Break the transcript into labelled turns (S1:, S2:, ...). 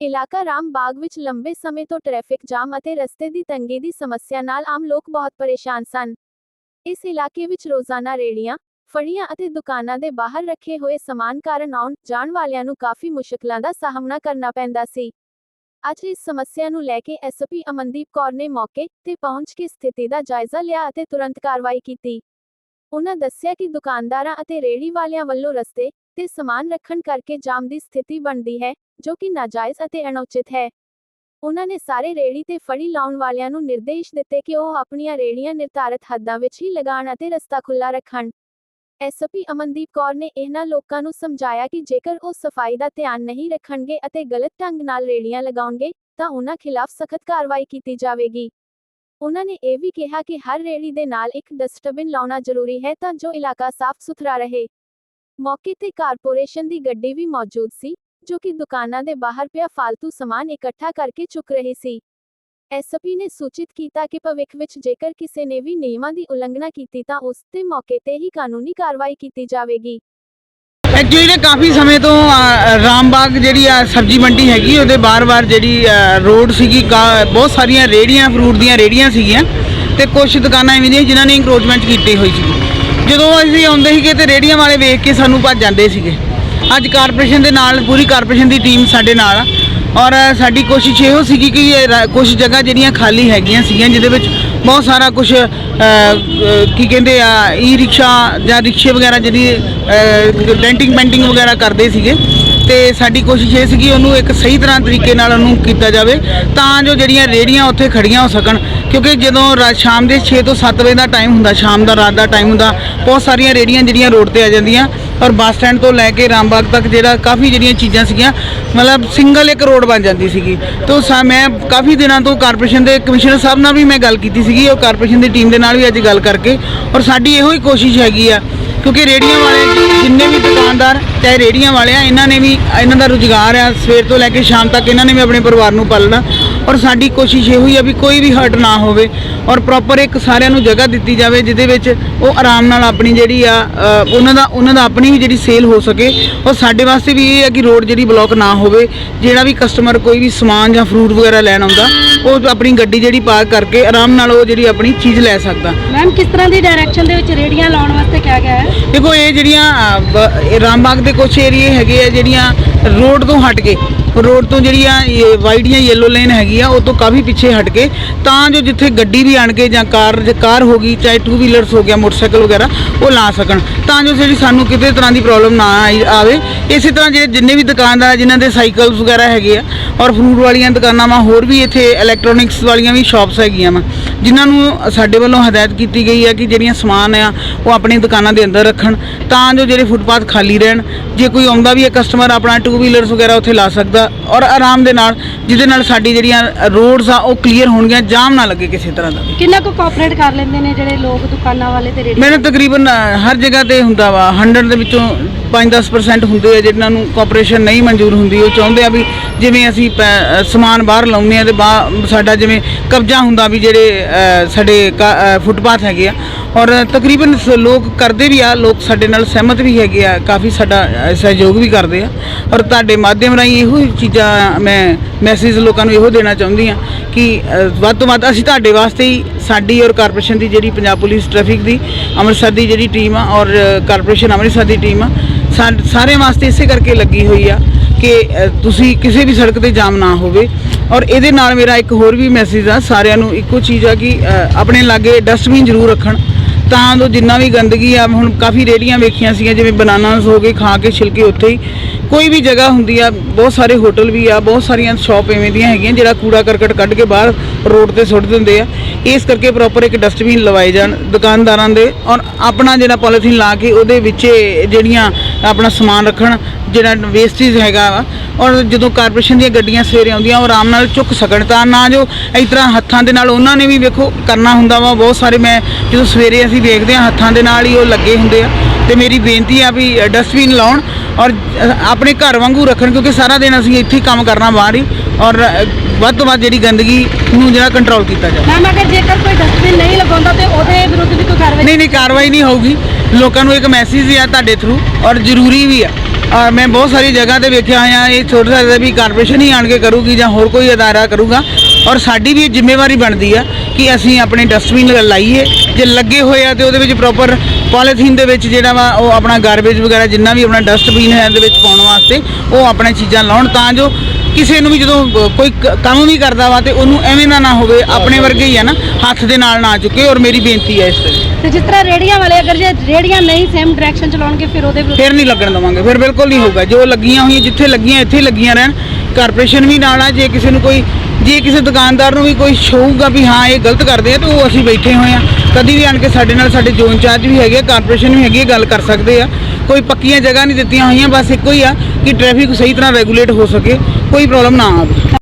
S1: ਇਲਾਕਾ ਰਾਮ ਬਾਗ ਵਿੱਚ ਲੰਬੇ ਸਮੇਂ ਤੋਂ ਟ੍ਰੈਫਿਕ ਜਾਮ ਅਤੇ ਰਸਤੇ ਦੀ ਤੰਗੀ ਦੀ ਸਮੱਸਿਆ ਨਾਲ ਆਮ ਲੋਕ ਬਹੁਤ ਪਰੇਸ਼ਾਨ ਸਨ। ਇਸ ਇਲਾਕੇ ਵਿੱਚ ਰੋਜ਼ਾਨਾ ਰੇੜੀਆਂ ਫੜੀਆਂ ਅਤੇ ਦੁਕਾਨਾਂ ਦੇ ਬਾਹਰ ਰੱਖੇ ਹੋਏ ਸਮਾਨ ਕਾਰਨ ਆਉਣ ਜਾਣ ਵਾਲਿਆਂ ਨੂੰ ਕਾਫੀ ਮੁਸ਼ਕਲਾਂ ਦਾ ਸਾਹਮਣਾ ਕਰਨਾ ਪੈਂਦਾ ਸੀ। ਅੱਜ ਇਸ ਸਮੱਸਿਆ ਨੂੰ ਲੈ ਕੇ ਐਸਪੀ ਅਮਨਦੀਪ ਕੌਰ ਨੇ ਮੌਕੇ ਤੇ ਪਹੁੰਚ ਕੇ ਸਥਿਤੀ ਦਾ ਜਾਇਜ਼ਾ ਲਿਆ ਅਤੇ ਤੁਰੰਤ ਕਾਰਵਾਈ ਕੀਤੀ। ਉਹਨਾਂ ਦੱਸਿਆ ਕਿ ਦੁਕਾਨਦਾਰਾਂ ਅਤੇ ਰੇਹੜੀ ਵਾਲਿਆਂ ਵੱਲੋਂ ਰਸਤੇ ਤੇ ਸਮਾਨ ਰੱਖਣ ਕਰਕੇ ਜਾਮ ਦੀ ਸਥਿਤੀ ਬਣਦੀ ਹੈ, ਜੋ ਕਿ ਨਾਜਾਇਜ਼ ਅਤੇ ਅਣਉਚਿਤ ਹੈ। ਉਹਨਾਂ ਨੇ ਸਾਰੇ ਰੇਹੜੀ ਤੇ ਫੜੀ ਲਾਉਣ ਵਾਲਿਆਂ ਨੂੰ ਨਿਰਦੇਸ਼ ਦਿੱਤੇ ਕਿ ਉਹ ਆਪਣੀਆਂ ਰੇਹੜੀਆਂ ਨਿਰਧਾਰਤ ਹੱਦਾਂ ਵਿੱਚ ਹੀ ਲਗਾਉਣ ਅਤੇ ਰਸਤਾ ਖੁੱਲ੍ਹਾ ਰੱਖਣ। ਐਸਪੀ ਅਮਨਦੀਪ ਕੌਰ ਨੇ ਇਹਨਾਂ ਲੋਕਾਂ ਨੂੰ ਸਮਝਾਇਆ ਕਿ ਜੇਕਰ ਉਹ ਸਫ਼ਾਈ ਦਾ ਧਿਆਨ ਨਹੀਂ ਰੱਖਣਗੇ ਅਤੇ ਗਲਤ ਢੰਗ ਨਾਲ ਰੇਹੜੀਆਂ ਲਗਾਉਣਗੇ, ਤਾਂ ਉਹਨਾਂ ਖਿਲਾਫ ਸਖਤ ਕਾਰਵਾਈ ਕੀਤੀ ਜਾਵੇਗੀ। ਉਹਨਾਂ ਨੇ ਇਹ ਵੀ ਕਿਹਾ ਕਿ ਹਰ ਰੇਹੜੀ ਦੇ ਨਾਲ ਇੱਕ ਡਸਟਬਿਨ ਲਾਉਣਾ ਜ਼ਰੂਰੀ ਹੈ ਤਾਂ ਜੋ ਇਲਾਕਾ ਸਾਫ਼ ਸੁਥਰਾ ਰਹੇ। ਮੌਕੇ ਤੇ ਕਾਰਪੋਰੇਸ਼ਨ ਦੀ ਗੱਡੀ ਵੀ ਮੌਜੂਦ ਸੀ ਜੋ ਕਿ ਦੁਕਾਨਾਂ ਦੇ ਬਾਹਰ ਪਿਆ ਫालतू ਸਮਾਨ ਇਕੱਠਾ ਕਰਕੇ ਚੁੱਕ ਰਹੀ ਸੀ। ਐਸਪੀ ਨੇ ਸੂਚਿਤ ਕੀਤਾ ਕਿ ਭਵਿੱਖ ਵਿੱਚ ਜੇਕਰ ਕਿਸੇ ਨੇ ਵੀ ਨਿਯਮਾਂ ਦੀ ਉਲੰਘਣਾ ਕੀਤੀ ਤਾਂ ਉਸ ਤੇ ਮੌਕੇ ਤੇ ਹੀ ਕਾਨੂੰਨੀ ਕਾਰਵਾਈ ਕੀਤੀ ਜਾਵੇਗੀ।
S2: ਐਕਚੁਅਲੀ ਨੇ ਕਾਫੀ ਸਮੇਂ ਤੋਂ ਅ, ਰਾਮਬਾਗ ਜਿਹੜੀ ਆ ਸਬਜ਼ੀ ਮੰਡੀ ਹੈਗੀ ਉਹਦੇ ਬਾਰ-ਬਾਰ ਜਿਹੜੀ ਰੋਡ ਸੀਗੀ ਬਹੁਤ ਸਾਰੀਆਂ ਰੇੜੀਆਂ ਫਰੂਟ ਦੀਆਂ ਰੇੜੀਆਂ ਸੀਗੀਆਂ ਤੇ ਕੁਝ ਦੁਕਾਨਾਂ ਐਵੇਂ ਦੀਆਂ ਜਿਨ੍ਹਾਂ ਨੇ ਇੰਕਰੋਚਮੈਂਟ ਕੀਤੀ ਹੋਈ ਸੀ। ਜਦੋਂ ਅਸੀਂ ਆਉਂਦੇ ਸੀਗੇ ਤੇ ਰੇੜੀਆਂ ਵਾਲੇ ਵੇਖ ਕੇ ਸਾਨੂੰ ਭੱਜ ਜਾਂਦੇ ਸੀਗੇ। ਅੱਜ ਕਾਰਪੋਰੇਸ਼ਨ ਦੇ ਨਾਲ, ਪੂਰੀ ਕਾਰਪੋਰੇਸ਼ਨ ਦੀ ਟੀਮ ਸਾਡੇ ਨਾਲ ਆ। ਔਰ ਸਾਡੀ ਕੋਸ਼ਿਸ਼ ਇਹੋ ਸੀਗੀ ਕਿ ਰਾ- ਕੁਝ ਜਗ੍ਹਾ ਜਿਹੜੀਆਂ ਖਾਲੀ ਹੈਗੀਆਂ ਸੀਗੀਆਂ, ਜਿਹਦੇ ਵਿੱਚ ਬਹੁਤ ਸਾਰਾ ਕੁਝ ਕੀ ਕਹਿੰਦੇ ਆ ਈ ਰਿਕਸ਼ਾ ਜਾਂ ਰਿਕਸ਼ੇ ਵਗੈਰਾ ਜਿਹੜੀ ਡੈਂਟਿੰਗ ਪੈਂਟਿੰਗ ਵਗੈਰਾ ਕਰਦੇ ਸੀਗੇ। ਤੇ ਸਾਡੀ ਕੋਸ਼ਿਸ਼ ਇਹ ਸੀਗੀ ਉਹਨੂੰ ਇੱਕ ਸਹੀ ਤਰ੍ਹਾਂ ਤਰੀਕੇ ਨਾਲ ਉਹਨੂੰ ਕੀਤਾ ਜਾਵੇ, ਤਾਂ ਜੋ ਜਿਹੜੀਆਂ ਰੇੜੀਆਂ ਉੱਥੇ ਖੜੀਆਂ ਹੋ ਸਕਣ। ਕਿਉਂਕਿ ਜਦੋਂ ਰਾ- ਸ਼ਾਮ ਦੇ 6 ਤੋਂ 7 ਵਜੇ ਦਾ ਟਾਈਮ ਹੁੰਦਾ, ਸ਼ਾਮ ਦਾ, ਰਾਤ ਦਾ ਟਾਈਮ ਹੁੰਦਾ, ਬਹੁਤ ਸਾਰੀਆਂ ਰੇੜੀਆਂ ਜਿਹੜੀਆਂ ਰੋਡ ਤੇ ਆ ਜਾਂਦੀਆਂ। ਔਰ ਬੱਸ ਸਟੈਂਡ ਤੋਂ ਲੈ ਕੇ ਰਾਮਬਾਗ ਤੱਕ ਜਿਹੜਾ ਕਾਫੀ ਜਿਹੜੀਆਂ ਚੀਜ਼ਾਂ ਸੀਗੀਆਂ, ਮਤਲਬ ਸਿੰਗਲ ਇੱਕ ਰੋਡ ਬਣ ਜਾਂਦੀ ਸੀਗੀ। ਤੋਂ ਸਾ, ਮੈਂ ਕਾਫੀ ਦਿਨਾਂ ਤੋਂ ਕਾਰਪੋਰੇਸ਼ਨ ਦੇ ਕਮਿਸ਼ਨਰ ਸਾਹਿਬ ਨਾਲ ਵੀ ਮੈਂ ਗੱਲ ਕੀਤੀ ਸੀਗੀ, ਉਹ ਕਾਰਪੋਰੇਸ਼ਨ ਦੀ ਟੀਮ ਦੇ ਨਾਲ ਵੀ ਅੱਜ ਗੱਲ ਕਰਕੇ। ਔਰ ਸਾਡੀ ਇਹੋ ਹੀ ਕੋਸ਼ਿਸ਼ ਹੈਗੀ ਆ ਕਿਉਂਕਿ ਰੇੜੀਆਂ ਵਾਲੇ ਜਿੰਨੇ ਵੀ ਦੁਕਾਨਦਾਰ ਚਾਹੇ ਰੇੜੀਆਂ ਵਾਲੇ ਆ, ਇਹਨਾਂ ਨੇ ਵੀ, ਇਹਨਾਂ ਦਾ ਰੁਜ਼ਗਾਰ ਆ ਸਵੇਰ ਤੋਂ ਲੈ ਕੇ ਸ਼ਾਮ ਤੱਕ ਇਹਨਾਂ ਨੇ ਵੀ ਆਪਣੇ ਪਰਿਵਾਰ ਨੂੰ ਪਾਲਣਾ। ਔਰ ਸਾਡੀ ਕੋਸ਼ਿਸ਼ ਇਹੋ ਹੀ ਆ ਵੀ ਕੋਈ ਵੀ ਹਰਟ ਨਾ ਹੋਵੇ ਔਰ ਪ੍ਰੋਪਰ ਇੱਕ ਸਾਰਿਆਂ ਨੂੰ ਜਗ੍ਹਾ ਦਿੱਤੀ ਜਾਵੇ ਜਿਹਦੇ ਵਿੱਚ ਉਹ ਆਰਾਮ ਨਾਲ ਆਪਣੀ ਜਿਹੜੀ ਆ ਅ, ਉਹਨਾਂ ਦਾ ਉਹਨਾਂ ਦਾ ਆਪਣੀ ਵੀ ਜਿਹੜੀ ਸੇਲ ਹੋ ਸਕੇ। ਔਰ ਸਾਡੇ ਵਾਸਤੇ ਵੀ ਇਹ ਹੈ ਕਿ ਰੋਡ ਜਿਹੜੀ ਬਲੌਕ ਨਾ ਹੋਵੇ ਜਿਹੜਾ ਵੀ ਕਸਟਮਰ ਕੋਈ ਵੀ ਸਮਾਨ ਜਾਂ ਫਰੂਟ ਵਗੈਰਾ ਲੈਣ ਆਉਂਦਾ ਉਹ ਆਪਣੀ ਗੱਡੀ ਜਿਹੜੀ ਪਾਰਕ ਕਰਕੇ ਆਰਾਮ ਨਾਲ ਉਹ ਜਿਹੜੀ ਆਪਣੀ ਚੀਜ਼ ਲੈ ਸਕਦਾ।
S3: ਮੈਮ ਕਿਸ ਤਰ੍ਹਾਂ ਦੀ ਡਾਇਰੈਕਸ਼ਨ ਦੇ ਵਿੱਚ ਰੇੜੀਆਂ ਲਾਉਣ ਵਾਸਤੇ ਕਿਹਾ ਗਿਆ ਹੈ?
S2: ਦੇਖੋ ਇਹ ਜਿਹੜੀਆਂ ਅ, ਬ- ਇਹ ਰਾਮਬਾਗ ਦੇ ਕੁਝ ਏਰੀਏ ਹੈਗੇ ਆ ਜਿਹੜੀਆਂ ਰੋਡ ਤੋਂ ਹਟ ਕੇ, ਰੋਡ ਤੋਂ ਜਿਹੜੀਆਂ ਇਹ ਵਾਈਟ ਜਾਂ ਯੈਲੋ ਲੇਨ ਹੈਗੀ ਆ, ਉਹ ਤੋਂ ਕਾਫੀ ਪਿੱਛੇ ਹਟ ਕੇ, ਤਾਂ ਜੋ ਜਿੱਥੇ ਗੱਡੀ ਵੀ ਆਣ ਕੇ ਜਾਂ ਕਾਰ, ਜੇ ਕਾਰ ਹੋ ਗਈ, ਚਾਹੇ ਟੂ ਵੀਲਰਸ ਹੋ ਗਿਆ, ਮੋਟਰਸਾਈਕਲ ਵਗੈਰਾ, ਉਹ ਲਾ ਸਕਣ। ਤਾਂ ਜੋ ਜਿਹੜੀ ਸਾਨੂੰ ਕਿਤੇ ਤਰ੍ਹਾਂ ਦੀ ਪ੍ਰੋਬਲਮ ਨਾ ਆਈ- ਆਵੇ। ਇਸੇ ਤਰ੍ਹਾਂ ਜਿਹੜੇ ਜਿੰਨੇ ਵੀ ਦੁਕਾਨਦਾਰ, ਜਿਨ੍ਹਾਂ ਦੇ ਸਾਈਕਲਸ ਵਗੈਰਾ ਹੈਗੇ ਆ ਔਰ ਫਰੂਟ ਵਾਲੀਆਂ ਦੁਕਾਨਾਂ ਵਾ ਹੋਰ ਵੀ ਇੱਥੇ ਇਲੈਕਟ੍ਰੋਨਿਕਸ ਵਾਲੀਆਂ ਵੀ ਸ਼ਾਪਸ ਹੈਗੀਆਂ ਵਾ ਜਿਨ੍ਹਾਂ ਨੂੰ ਸਾਡੇ ਵੱਲੋਂ ਹਦਾਇਤ ਕੀਤੀ ਗਈ ਹੈ ਕਿ ਜਿਹੜੀਆਂ ਸਮਾਨ ਆ ਉਹ ਆਪਣੀ ਦੁਕਾਨਾਂ ਦੇ ਅੰਦਰ ਰੱਖਣ ਤਾਂ ਜੋ ਜਿਹੜੇ ਫੁੱਟਪਾਥ ਖਾਲੀ ਰਹਿਣ ਜੇ ਕੋਈ ਆਉਂਦਾ ਵੀ ਹੈ ਕਸਟਮਰ ਆਪਣਾ ਟੂ ਵੀਲਰਸ ਵਗੈਰਾ ਉੱਥੇ ਲਾ ਸਕਦਾ ਔਰ ਆਰਾਮ ਦੇ ਨਾਲ ਜਿਹਦੇ ਨਾਲ ਸਾਡੀ ਜਿਹੜੀਆਂ ਰੋਡਸ ਆ ਉਹ ਕਲੀਅਰ ਹੋਣਗੀਆਂ ਜਾਮ ਨਾ ਲੱਗੇ ਕਿਸੇ ਤਰ੍ਹਾਂ ਦਾ।
S3: ਕਿੰਨਾ ਕੁ ਕੋਆਪਰੇਟ ਕਰ ਲੈਂਦੇ ਨੇ ਜਿਹੜੇ ਲੋਕ ਦੁਕਾਨਾਂ ਵਾਲੇ ਤੇ ਰੇੜੀ
S2: ਮੈਨੂੰ ਤਕਰੀਬਨ ਹਰ ਜਗ੍ਹਾ ਤੇ ਹੁੰਦਾ ਵਾ 100 ਦੇ ਵਿੱਚੋਂ 5-10% ਹੁੰਦੇ ਆ ਜਿਨ੍ਹਾਂ ਨੂੰ ਕੋਆਪਰੇਸ਼ਨ ਨਹੀਂ ਮਨਜ਼ੂਰ ਹੁੰਦੀ ਉਹ ਚਾਹੁੰਦੇ ਆ ਵੀ ਜਿਵੇਂ ਅਸੀਂ ਪੈ- ਸਮਾਨ ਬਾਹਰ ਲਾਉਂਦੇ ਆ ਤੇ ਬਾ- ਸਾਡਾ ਜਿਵੇਂ ਕਬਜ਼ਾ ਹੁੰਦਾ ਵੀ ਜਿਹੜੇ ਸਾਡੇ ਕਾ- ਫੁੱਟਪਾਥ ਹੈਗੇ ਆ। ਔਰ ਤਕਰੀਬਨ ਲੋਕ ਕਰਦੇ ਵੀ ਆ, ਲੋਕ ਸਾਡੇ ਨਾਲ ਸਹਿਮਤ ਵੀ ਹੈਗੇ ਆ, ਕਾਫੀ ਸਾਡਾ ਸਹਿਯੋਗ ਵੀ ਕਰਦੇ ਆ। ਔਰ ਤੁਹਾਡੇ ਮਾਧਿਅਮ ਰਾਹੀਂ ਇਹੋ ਚੀਜ਼ਾਂ ਮੈਂ ਮੈਸੇਜ ਲੋਕਾਂ ਨੂੰ ਇਹੋ ਦੇਣਾ ਚਾਹੁੰਦੀ ਆ ਕਿ ਵੱਧ ਤੋਂ ਵੱਧ ਅਸੀਂ ਤੁਹਾਡੇ ਵਾਸਤੇ ਹੀ ਸਾਡੀ ਔਰ ਕਾਰਪੋਰੇਸ਼ਨ ਦੀ ਜਿਹੜੀ ਪੰਜਾਬ ਪੁਲਿਸ ਟ੍ਰੈਫਿਕ ਦੀ, ਅੰਮ੍ਰਿਤਸਰ ਦੀ ਜਿਹੜੀ ਟੀਮ ਆ ਔਰ ਕਾਰਪੋਰੇਸ਼ਨ ਅੰਮ੍ਰਿਤਸਰ ਦੀ ਟੀਮ ਆ, ਸਾ- ਸਾਰਿਆਂ ਵਾਸਤੇ ਇਸੇ ਕਰਕੇ ਲੱਗੀ ਹੋਈ ਆ ਕਿ ਤੁਸੀਂ ਕਿਸੇ ਵੀ ਸੜਕ ਤੇ ਜਾਮ ਨਾ ਹੋਵੇ। ਔਰ ਇਹਦੇ ਨਾਲ ਮੇਰਾ ਇੱਕ ਹੋਰ ਵੀ ਮੈਸੇਜ ਆ, ਸਾਰਿਆਂ ਨੂੰ ਇੱਕੋ ਚੀਜ਼ ਆ ਕਿ ਆਪਣੇ ਲਾਗੇ ਡਸਟਬਿਨ ਜ਼ਰੂਰ ਰੱਖਣ। ਤਾਂ ਜੋ ਜਿੰਨਾ ਵੀ ਗੰਦਗੀ ਆ, ਹੁਣ ਕਾਫੀ ਰੇੜੀਆਂ ਵੇਖੀਆਂ ਸੀਗੀਆਂ, ਜਿਵੇਂ ਬਨਾਨਾਸ ਹੋ ਗਏ, ਖਾ ਕੇ ਛਿਲਕੇ ਉੱਥੇ ਹੀ। ਕੋਈ ਵੀ ਜਗ੍ਹਾ ਹੁੰਦੀ ਆ, ਬਹੁਤ ਸਾਰੇ ਹੋਟਲ ਵੀ ਆ, ਬਹੁਤ ਸਾਰੀਆਂ ਸ਼ਾਪ ਐਵੇਂ ਦੀਆਂ ਹੈਗੀਆਂ, ਜਿਹੜਾ ਕੂੜਾ ਕਰਕਟ ਕੱਢ ਕੇ ਬਾਹਰ ਰੋਡ ਤੇ ਸੁੱਟ ਦਿੰਦੇ ਆ। ਇਸ ਕਰਕੇ ਪ੍ਰੋਪਰ ਇੱਕ ਡਸਟਬਿਨ ਲਵਾਏ ਜਾਣ ਦੁਕਾਨਦਾਰਾਂ ਦੇ ਔਰ ਆਪਣਾ ਜਿਹੜਾ ਪੋਲੀਥੀਨ ਲਾ ਕੇ ਉਹਦੇ ਵਿੱਚ ਜਿਹੜੀਆਂ ਆਪਣਾ ਸਮਾਨ ਰੱਖਣ, ਜਿਹੜਾ ਵੇਸਟੇਜ ਹੈਗਾ ਵਾ, ਔਰ ਜਦੋਂ ਕਾਰਪੋਰੇਸ਼ਨ ਦੀਆਂ ਗੱਡੀਆਂ ਸਵੇਰੇ ਆਉਂਦੀਆਂ, ਉਹ ਆਰਾਮ ਨਾਲ ਚੁੱਕ ਸਕਣ, ਤਾਂ ਨਾ ਜੋ ਇਸ ਤਰ੍ਹਾਂ ਹੱਥਾਂ ਦੇ ਨਾਲ ਉਹਨਾਂ ਨੇ ਵੀ ਵੇਖੋ ਕਰਨਾ ਹੁੰਦਾ ਵਾ, ਬਹੁਤ ਸਾਰੇ ਮੈਂ ਜਦੋਂ ਸਵੇਰੇ ਅਸੀਂ ਵੇਖਦੇ ਹਾਂ ਹੱਥਾਂ ਦੇ ਨਾਲ ਹੀ ਉਹ ਲੱਗੇ ਹੁੰਦੇ ਆ, ਤੇ ਮੇਰੀ ਬੇਨਤੀ ਆ ਵੀ ਡਸਟਬਿਨ ਲਾਉਣ ਔਰ ਆਪਣੇ ਘਰ ਵਾਂਗੂ ਰੱਖਣ, ਕਿਉਂਕਿ ਸਾਰਾ ਦਿਨ ਅਸੀਂ ਇੱਥੇ ਕੰਮ ਕਰਨਾ ਬਾਹਰ ਹੀ ਔਰ ਵੱਧ ਤੋਂ ਵੱਧ ਜਿਹੜੀ ਗੰਦਗੀ ਨੂੰ ਜਿਹੜਾ ਕੰਟਰੋਲ ਕੀਤਾ ਜਾਵੇ।
S3: ਮੈਮ ਅਗਰ ਜੇਕਰ ਕੋਈ ਡਸਟਬਿਨ ਨਹੀਂ ਲਗਾਉਂਦਾ ਤੇ ਉਹਦੇ ਵਿਰੁੱਧ ਵੀ ਕੋਈ ਕਾਰਵਾਈ
S2: ਨਹੀਂ ਨਹੀਂ ਕਾਰਵਾਈ ਨਹੀਂ ਹੋਊਗੀ। ਲੋਕਾਂ ਨੂੰ ਇੱਕ ਮੈਸੇਜ ਹੀ ਆ ਤੁਹਾਡੇ ਥਰੂ ਔਰ ਜ਼ਰੂਰੀ ਵੀ ਆ। ਮੈਂ ਬਹੁਤ ਸਾਰੀ ਜਗ੍ਹਾ ਤੇ ਵੇਖਿਆ ਹੋਇਆ ਇਹ ਛੋਟਾ ਜਿਹਾ ਵੀ ਕਾਰਪੋਰੇਸ਼ਨ ਹੀ ਆਣ ਕੇ ਕਰੂਗੀ ਜਾਂ ਹੋਰ ਕੋਈ ਅਦਾਰਾ ਕਰੂਗਾ। ਔਰ ਸਾਡੀ ਵੀ ਜ਼ਿੰਮੇਵਾਰੀ ਬਣਦੀ ਆ ਕਿ ਅਸੀਂ ਆਪਣੇ ਡਸਟਬਿਨ ਲਾਈਏ। ਜੇ ਲੱਗੇ ਹੋਏ ਆ ਤੇ ਉਹਦੇ ਵਿੱਚ ਪ੍ਰੋਪਰ ਪੋਲੀਥੀਨ ਦੇ ਵਿੱਚ ਜਿਹੜਾ ਵਾ ਉਹ ਆਪਣਾ ਗਾਰਬੇਜ ਵਗੈਰਾ ਜਿੰਨਾ ਵੀ ਆਪਣਾ ਡਸਟਬਿਨ ਹੈ ਇਹਦੇ ਵਿੱਚ ਪਾਉਣ ਵਾਸਤੇ ਉਹ ਆਪਣਾ ਚੀਜ਼ਾਂ ਲਾਉਣ ਤਾਂ ਜੋ ਕਿਸੇ ਨੂੰ ਵੀ ਜਦੋਂ ਅ, ਕੋਈ ਕ- ਕੰਮ ਵੀ ਕਰਦਾ ਵਾ ਤੇ ਉਹਨੂੰ ਐਵੇਂ ਨਾ ਨਾ ਹੋਵੇ ਆਪਣੇ ਵਰਗੇ ਹੀ ਆ ਨਾ ਹੱਥ ਦੇ ਨਾਲ ਨਾ ਚੁੱਕੇ ਔਰ ਮੇਰੀ ਬੇਨਤੀ ਹੈ ਇਸ ਤੇ।
S3: ਤੇ ਜਿਸ ਤਰ੍ਹਾਂ ਰੇੜੀਆਂ ਵਾਲੇ ਅਗਰ ਜੇ ਰੇੜੀਆਂ ਨਹੀਂ ਸੇਮ ਡਾਇਰੈਕਸ਼ਨ ਚਲਾਉਣਗੇ ਫਿਰ ਉਹਦੇ ਵਿਰੁੱਧ
S2: ਫਿਰ ਨਹੀਂ ਲੱਗਣ ਦਵਾਂਗੇ ਫਿਰ ਬਿਲਕੁਲ ਨਹੀਂ ਹੋਊਗਾ। ਜੋ ਲੱਗੀਆਂ ਹੋਈਆਂ ਜਿੱਥੇ ਲੱਗੀਆਂ ਇੱਥੇ ਹੀ ਲੱਗੀਆਂ ਰਹਿਣ। ਕਾਰਪੋਰੇਸ਼ਨ ਵੀ ਨਾਲ ਆ ਜੇ ਕਿਸੇ ਨੂੰ ਕੋਈ ਜੇ ਕਿਸੇ ਦੁਕਾਨਦਾਰ ਨੂੰ ਵੀ ਕੋਈ ਸ਼ੋਊਗਾ ਵੀ ਹਾਂ ਇਹ ਗਲਤ ਕਰਦੇ ਆ ਤਾਂ ਉਹ ਅਸੀਂ ਬੈਠੇ ਹੋਏ ਆ। ਕਦੀ ਵੀ ਆਣ ਕੇ ਸਾਡੇ ਨਾਲ ਸਾਡੇ ਜ਼ੋਨ ਚਾਰਜ ਵੀ ਹੈਗੇ ਕਾਰਪੋਰੇਸ਼ਨ ਵੀ ਹੈਗੀ ਆ, ਗੱਲ ਕਰ ਸਕਦੇ ਆ। ਕੋਈ ਪੱਕੀਆਂ ਜਗ੍ਹਾ ਨਹੀਂ ਦਿੱਤੀਆਂ ਹੋਈਆਂ, ਬਸ ਇੱਕੋ ਹੀ ਆ ਕਿ ਟ੍ਰੈਫਿਕ ਸਹੀ ਤਰ੍ਹਾਂ ਰੈਗੂਲੇਟ ਹੋ ਸਕੇ, ਕੋਈ ਪ੍ਰੋਬਲਮ ਨਾ ਆਵੇ।